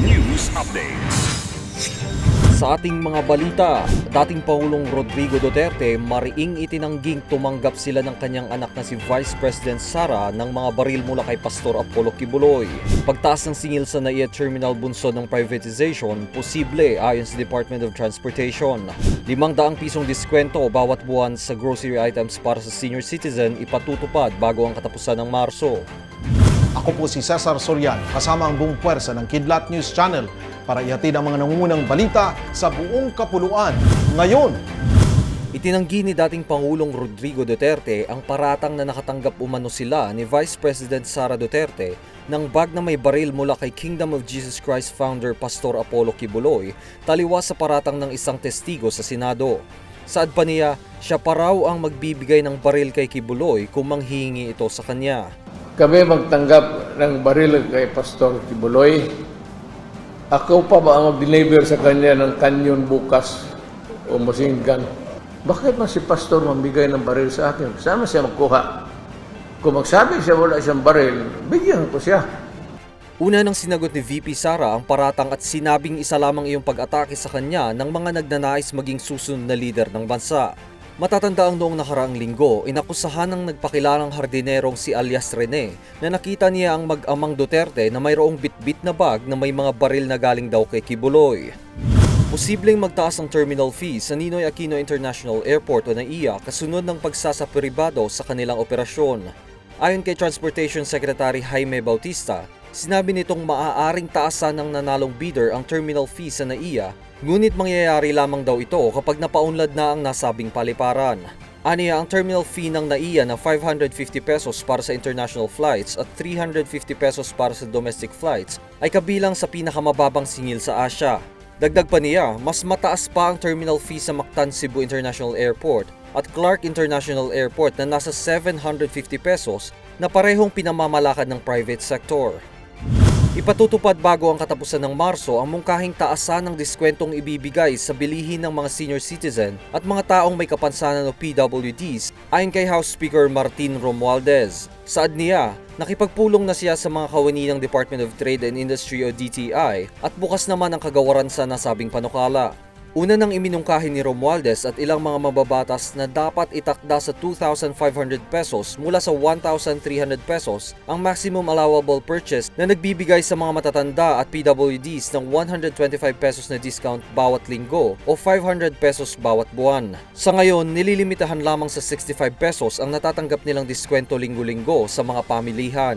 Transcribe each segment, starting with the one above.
News Updates. Sa ating mga balita, dating Pangulong Rodrigo Duterte mariing itinangging tumanggap sila ng kanyang anak na si Vice President Sara ng mga baril mula kay Pastor Apollo Kibuloy. Pagtaas ng singil sa NAIA Terminal Bunsod ng privatization, posible ayon sa Department of Transportation. 500 pisong diskwento bawat buwan sa grocery items para sa senior citizen ipatutupad bago ang katapusan ng Marso. Ako po si Cesar Soriano, kasama ang buong puwersa ng Kidlat News Channel para ihatid ang mga nangungunang balita sa buong kapuluan. Ngayon, Itinanggi ni dating Pangulong Rodrigo Duterte ang paratang na nakatanggap umano sila ni Vice President Sara Duterte ng bag na may baril mula kay Kingdom of Jesus Christ founder Pastor Apollo Kibuloy taliwas sa paratang ng isang testigo sa Senado. Saad pa niya, siya pa raw ang magbibigay ng baril kay Kibuloy kung manghihingi ito sa kanya. Kami magtanggap ng baril kay Pastor Kibuloy. Ako pa ba ang mag-deliver sa kanya ng kanyon bukas o machine gun? Bakit man si Pastor mamigay ng baril sa akin? Sama siya magkuha. Kung magsabi siya wala siyang baril, bigyan ko siya. Una nang sinagot ni VP Sara ang paratang at sinabing isa lamang iyong pag-atake sa kanya ng mga nagnanais maging susunod na lider ng bansa. Matatanda ang noong nakaraang linggo, inakusahan ng nagpakilalang hardinerong si alias Rene na nakita niya ang mag-amang Duterte na mayroong bitbit na bag na may mga baril na galing daw kay Kibuloy. Posibleng magtaas ang terminal fee sa Ninoy Aquino International Airport o NAIA kasunod ng pagsasaperibado sa kanilang operasyon. Ayon kay Transportation Secretary Jaime Bautista, sinabi nitong maaaring taasan ng nanalong bidder ang terminal fee sa NAIA, ngunit mangyayari lamang daw ito kapag napaunlad na ang nasabing paliparan. Aniya ang terminal fee ng NAIA na 550 pesos para sa international flights at 350 pesos para sa domestic flights ay kabilang sa pinakamababang singil sa Asia. Dagdag pa niya, mas mataas pa ang terminal fee sa Mactan Cebu International Airport at Clark International Airport na nasa 750 pesos na parehong pinamamalakad ng private sector. Ipatutupad bago ang katapusan ng Marso ang mungkahing taasan ng diskwentong ibibigay sa bilihin ng mga senior citizen at mga taong may kapansanan o PWDs ayon kay House Speaker Martin Romualdez. Saad niya, nakipagpulong na siya sa mga kawani ng Department of Trade and Industry o DTI at bukas naman ang kagawaran sa nasabing panukala. Una nang iminungkahi ni Romualdez at ilang mga mababatas na dapat itakda sa 2,500 pesos mula sa 1,300 pesos ang maximum allowable purchase na nagbibigay sa mga matatanda at PWDs ng 125 pesos na discount bawat linggo o 500 pesos bawat buwan. Sa ngayon, nililimitahan lamang sa 65 pesos ang natatanggap nilang diskwento linggo-linggo sa mga pamilihan.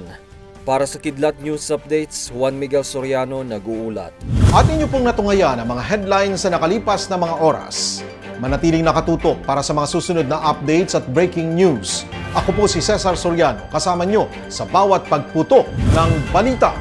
Para sa Kidlat News Updates, Juan Miguel Soriano nag-uulat. at inyo pong natungayan ang mga headlines sa nakalipas na mga oras. Manatiling nakatutok para sa mga susunod na updates at breaking news. Ako po si Cesar Soriano, kasama nyo sa bawat pagputok ng balita.